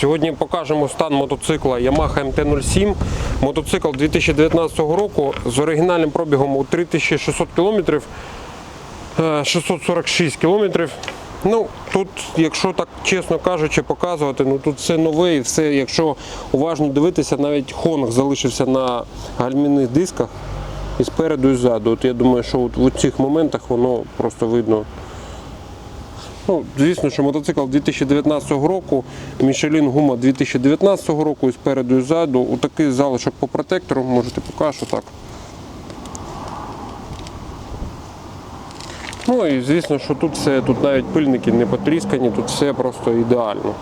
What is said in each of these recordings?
Сьогодні покажемо стан мотоцикла Yamaha MT-07. Мотоцикл 2019 року з оригінальним пробігом у 3600 км, 646 км. Ну, тут, якщо так чесно кажучи, показувати, ну тут все нове і все, якщо уважно дивитися, навіть Хонг залишився на гальмівних дисках і спереду і ззаду. От я думаю, що от в цих моментах воно просто видно. Ну, звісно, що мотоцикл 2019 року, Michelin гума 2019 року і спереду і ззаду. Отакий залишок по протектору, можете покажу так. Ну і звісно, що тут все, тут навіть пильники не потріскані, тут все просто ідеально.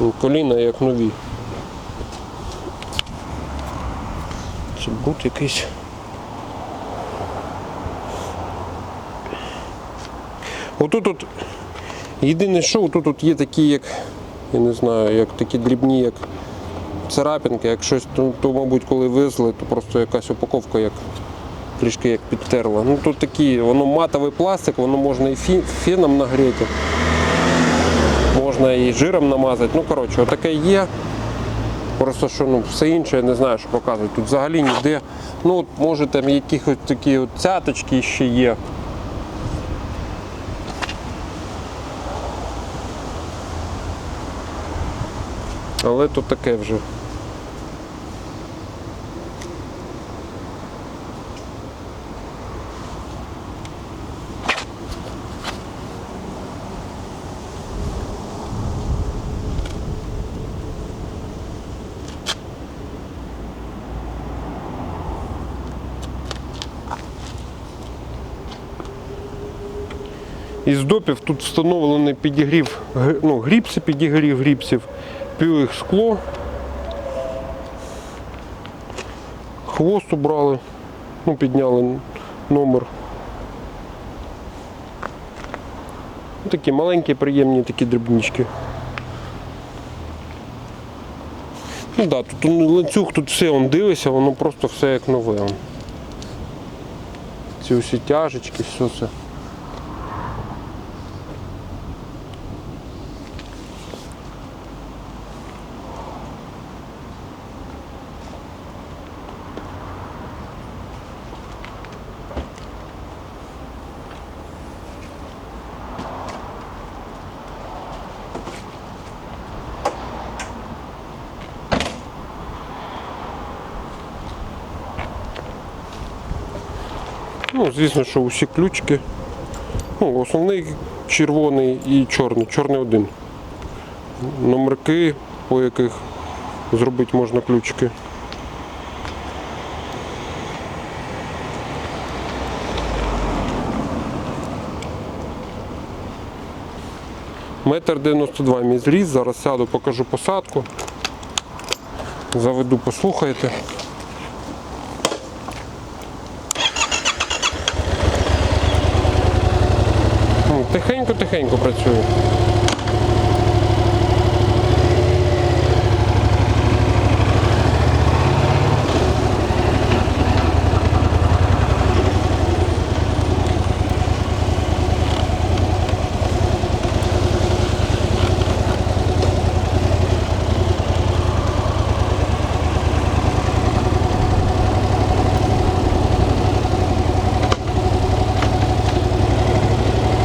Ну, Коліна як нові. Це бут якийсь. Отут от єдине що, отут от є такі, як, я не знаю, як такі дрібні, як царапинки, як щось, то, то мабуть, коли везли, то просто якась упаковка як трішки як підтерла. Ну тут такі, воно матовий пластик, воно можна і феном нагріти, можна і жиром намазати. Ну, коротше, отаке є. Просто що ну, все інше, я не знаю, що показують. Тут взагалі ніде. Ну, от, може там якісь такі от цяточки ще є. Але то таке вже. Із допів тут встановлений підігрів, ну, гріпси, підігрів гріпсів, півих скло. Хвост убрали, ну, підняли номер. Ну, Такі маленькі, приємні такі дрібнички. Ну да, тут ланцюг, тут все он дивиться, воно просто все як нове. Ці усі тяжечки, все це. Ну, звісно, що усі ключики. Ну, основний червоний і чорний. Чорний один. Номерки, по яких зробити можна ключики. Метр 92 мій зріс. Зараз сяду, покажу посадку. Заведу, послухайте. Тихенько-тихенько працюю.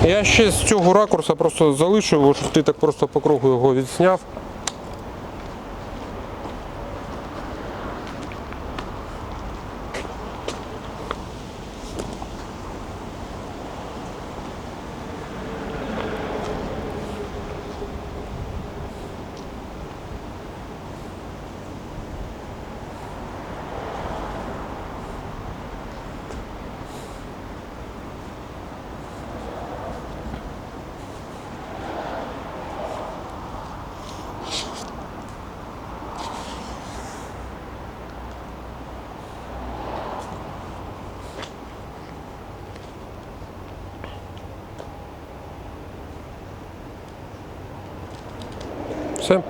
Я ще з цього ракурсу просто залишив, щоб ти так просто по кругу його відсняв. Все.